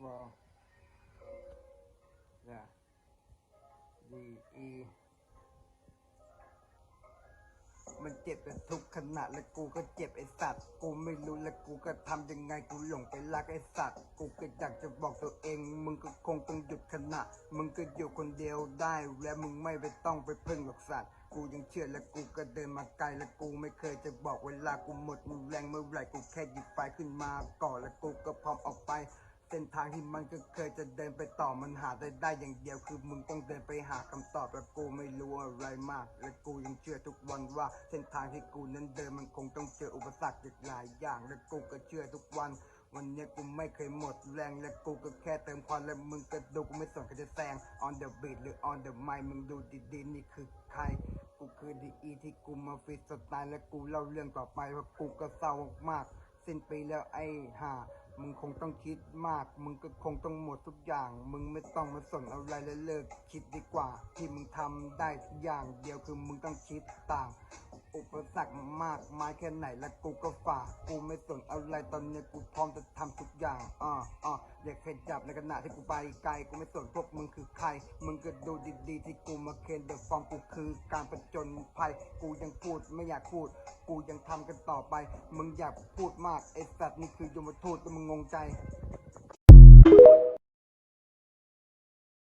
Wow. Yeah. D E มันเจ็บกันทุกขณะและกูก็เจ็บไอสัตว์ กูไม่รู้และกูก็ทำยังไงกูหลงไปรักไอสัตว์ กูก็อยากจะบอกตัวเอง มึงก็คงต้องหยุดขณะ มึงก็อยู่คนเดียวได้ และมึงไม่ไปต้องไปพึ่งหรอกสัตว์ กูยังเชื่อและกูก็เดินมาไกลและกูไม่เคยจะบอกเวลากูหมดแรงเมื่อไหร่กูแค่หยิบไฟขึ้นมาก่อนและกูก็พร้อมออกไป เส้นทางที่มันก็เคยจะเดินไปต่อมันหาได้ได้อย่างเดียวคือมึงต้องเดินไปหาคำตอบและกูไม่รู้อะไรมาก และกูยังเชื่อทุกวันว่า เส้นทางที่กูนั้นเดินมันคงต้องเจออุปสรรคอีกหลายอย่างและกูก็เชื่อทุกวัน วันนี้กูไม่เคยหมดแรงและกูก็แค่เติมความและมึงก็ดูกูไม่สนใครจะแซง on the beat หรือ on the mic มึงดูดีๆนี่คือใครกูคือดีอีที่กูมาฟิตสไตล์และกูเล่าเรื่องต่อไปว่าะกูก็เศร้ามากสิ้นปีแล้วไอ้ห่า มึงคงต้องคิดมาก มึงก็คงต้องหมดทุกอย่าง มึงไม่ต้องมาสนอะไรและเลิกคิดดีกว่า ที่มึงทำได้ทุกอย่างเดียวคือมึงต้องคิดต่าง อุปสรรคมากมายแค่ไหนและกูก็ฝ่า กูไม่สนอะไรตอนนี้กูพร้อมจะทำทุกอย่างอ่าอ่าอย่าขยับในขณะที่กูไปไกล กูไม่สนพวกมึงคือใคร มึงก็ดูดีๆที่กูมาเคนเดอะฟองกูคือการประจนภัย กูยังพูดไม่อยากพูด กูยังทำกันต่อไป มึงอยากพูดมากไอ้สัตว์นี่คือยมทูตแล้วมึงงงใจ